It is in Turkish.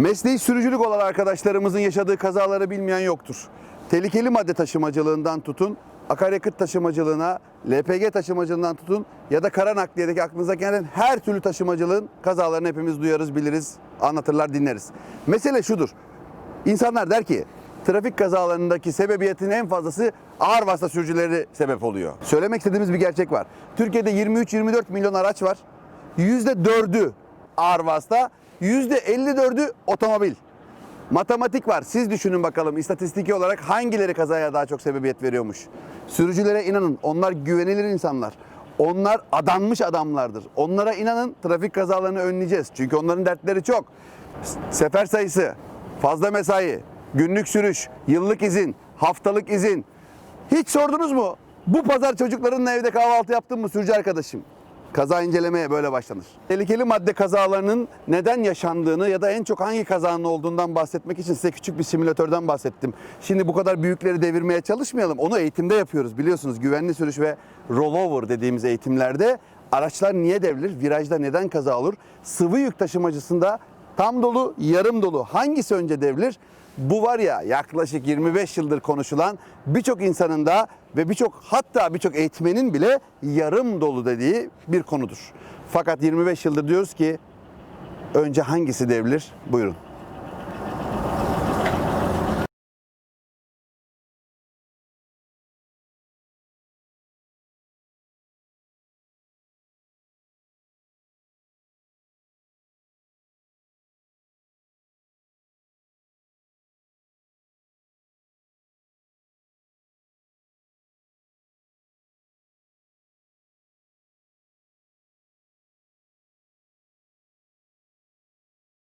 Mesleği sürücülük olan arkadaşlarımızın yaşadığı kazaları bilmeyen yoktur. Tehlikeli madde taşımacılığından tutun, akaryakıt taşımacılığına, LPG taşımacılığından tutun ya da kara nakliyedeki aklınıza gelen her türlü taşımacılığın kazalarını hepimiz duyarız, biliriz, anlatırlar, dinleriz. Mesele şudur. İnsanlar der ki trafik kazalarındaki sebebiyetin en fazlası ağır vasıta sürücüleri sebep oluyor. Söylemek istediğimiz bir gerçek var. Türkiye'de 23-24 milyon araç var. %4'ü ağır vasıta, %54'ü otomobil. Matematik var. Siz düşünün bakalım istatistiki olarak hangileri kazaya daha çok sebebiyet veriyormuş. Sürücülere inanın. Onlar güvenilir insanlar. Onlar adanmış adamlardır. Onlara inanın trafik kazalarını önleyeceğiz. Çünkü onların dertleri çok. Sefer sayısı, fazla mesai, günlük sürüş, yıllık izin, haftalık izin. Hiç sordunuz mu? Bu pazar çocuklarınla evde kahvaltı yaptın mı sürücü arkadaşım? Kaza incelemeye böyle başlanır. Tehlikeli madde kazalarının neden yaşandığını ya da en çok hangi kazanın olduğundan bahsetmek için size küçük bir simülatörden bahsettim. Şimdi bu kadar büyükleri devirmeye çalışmayalım. Onu eğitimde yapıyoruz biliyorsunuz. Güvenli sürüş ve rollover dediğimiz eğitimlerde araçlar niye devrilir? Virajda neden kaza olur? Sıvı yük taşımacısında tam dolu, yarım dolu hangisi önce devrilir? Bu var ya yaklaşık 25 yıldır konuşulan birçok insanın da ve birçok hatta birçok eğitmenin bile yarım dolu dediği bir konudur. Fakat 25 yıldır diyoruz ki önce hangisi devrilir? Buyurun.